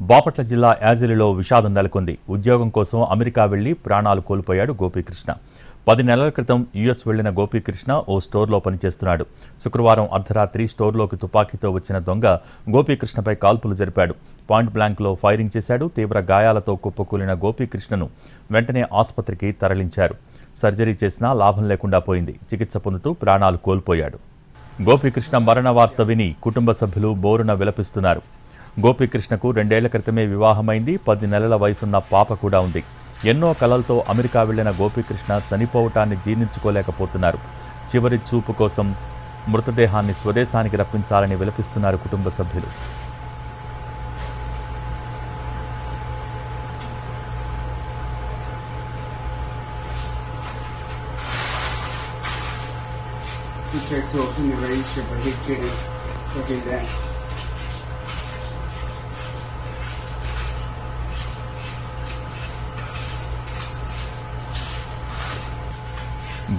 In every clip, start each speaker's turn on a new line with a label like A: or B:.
A: బాపట్ల జిల్లా యాజిలిలో విషాదం నెలకొంది. ఉద్యోగం కోసం అమెరికా వెళ్ళి ప్రాణాలు కోల్పోయాడు గోపీకృష్ణ. పది నెలల క్రితం యుఎస్ వెళ్ళిన గోపీకృష్ణ ఓ స్టోర్లో పనిచేస్తున్నాడు. శుక్రవారం అర్ధరాత్రి స్టోర్లోకి తుపాకీతో వచ్చిన దొంగ గోపీకృష్ణపై కాల్పులు జరిపాడు. పాయింట్ బ్లాంక్లో ఫైరింగ్ చేశాడు. తీవ్ర గాయాలతో కుప్పకూలిన గోపీకృష్ణను వెంటనే ఆసుపత్రికి తరలించారు. సర్జరీ చేసినా లాభం లేకుండా పోయింది. చికిత్స పొందుతూ ప్రాణాలు కోల్పోయాడు. గోపీకృష్ణ మరణ వార్త విని కుటుంబ సభ్యులు బోరున విలపిస్తున్నారు. గోపీకృష్ణకు రెండేళ్ళ క్రితమే వివాహమైంది పది నెలల వయసున్న పాప కూడా ఉంది ఎన్నో కలలతో అమెరికా వెళ్ళిన గోపీకృష్ణ చనిపోవటాన్ని జీర్ణించుకోలేకపోతున్నారు చివరి చూపు కోసం మృతదేహాన్ని స్వదేశానికి రప్పించాలని విలపిస్తున్నారు కుటుంబ సభ్యులు
B: He tried to open the register, but he couldn't. So that.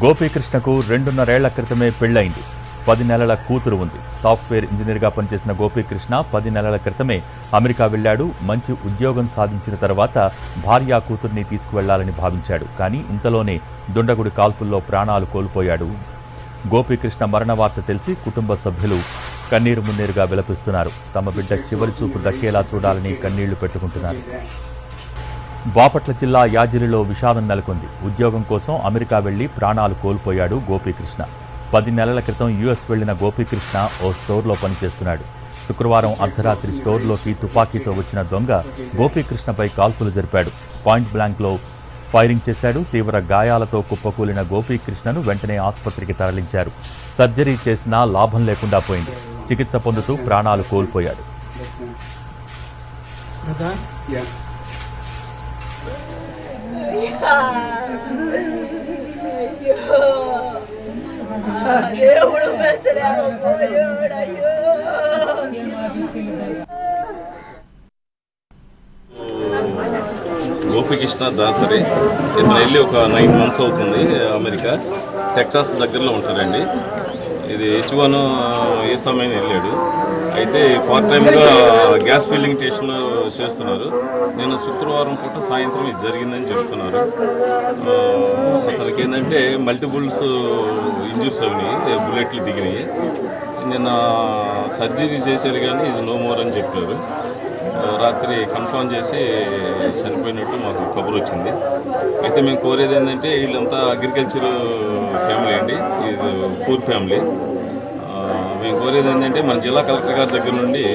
A: గోపీకృష్ణకు రెండున్నరేళ్ళ క్రితమే పెళ్ళైంది పది నెలల కూతురు ఉంది. సాఫ్ట్వేర్ ఇంజనీర్గా పనిచేసిన గోపీకృష్ణ పది నెలల క్రితమే అమెరికా వెళ్ళాడు. మంచి ఉద్యోగం సాధించిన తర్వాత భార్యా కూతుర్ని తీసుకువెళ్ళాలని భావించాడు. కానీ ఇంతలోనే దుండగుడి కాల్పుల్లో ప్రాణాలు కోల్పోయాడు. గోపీకృష్ణ మరణ వార్త తెలిసి కుటుంబ సభ్యులు కన్నీరు మున్నీరుగా విలపిస్తున్నారు. తమ బిడ్డ చివరి చూపు దక్కేలా చూడాలని కన్నీళ్ళు పెట్టుకుంటున్నారు. బాపట్ల జిల్లా యాజిలిలో విషాదం నెలకొంది. ఉద్యోగం కోసం అమెరికా వెళ్ళి ప్రాణాలు కోల్పోయాడు గోపీకృష్ణ. పది నెలల క్రితం యుఎస్ వెళ్ళిన గోపీకృష్ణ ఓ స్టోర్లో పనిచేస్తున్నాడు. శుక్రవారం అర్ధరాత్రి స్టోర్లోకి తుపాకీతో వచ్చిన దొంగ గోపీకృష్ణపై కాల్పులు జరిపాడు. పాయింట్ బ్లాంక్లో ఫైరింగ్ చేశాడు. తీవ్ర గాయాలతో కుప్పకూలిన గోపీకృష్ణను వెంటనే ఆసుపత్రికి తరలించారు. సర్జరీ చేసినా లాభం లేకుండా పోయింది. చికిత్స పొందుతూ ప్రాణాలు కోల్పోయాడు.
C: దేవుడు
D: గోపికృష్ణ దాసరి. ఇతను వెళ్ళి ఒక నైన్ మంత్స్ అవుతుంది అమెరికా. టెక్సాస్ దగ్గరలో ఉంటారండి. ఇది హెచ్ వన్ ఏ సమయం వెళ్ళాడు. అయితే పార్ట్ టైంగా గ్యాస్ ఫిల్లింగ్ స్టేషన్లో చేస్తున్నారు. నేను శుక్రవారం పూట సాయంత్రం ఇది జరిగిందని చెప్తున్నారు. అతనికి ఏంటంటే మల్టిపుల్స్ ఇంజురీస్ అయినాయి బుల్లెట్లు దిగినాయి. నిన్న సర్జరీ చేశారు కానీ ఇది నో మోర్ అని చెప్పారు. రాత్రి కన్ఫర్మ్ చేసి చనిపోయినట్టు మాకు కబురు వచ్చింది. అయితే మేము కోరేది ఏంటంటే వీళ్ళంతా అగ్రికల్చర్ ఫ్యామిలీ అండి. Poor family. మేము కోరేది ఏంటంటే మన జిల్లా కలెక్టర్ గారి దగ్గర నుండి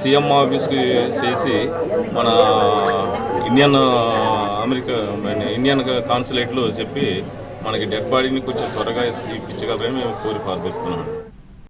D: సీఎం ఆఫీస్కి చేసి మన ఇండియన్ అమెరికా ఇండియన్ కాన్సులేట్లో చెప్పి మనకి డెడ్ బాడీని కొంచెం త్వరగా ఇప్పించగలరని మేము కోరి ప్రార్థిస్తున్నాం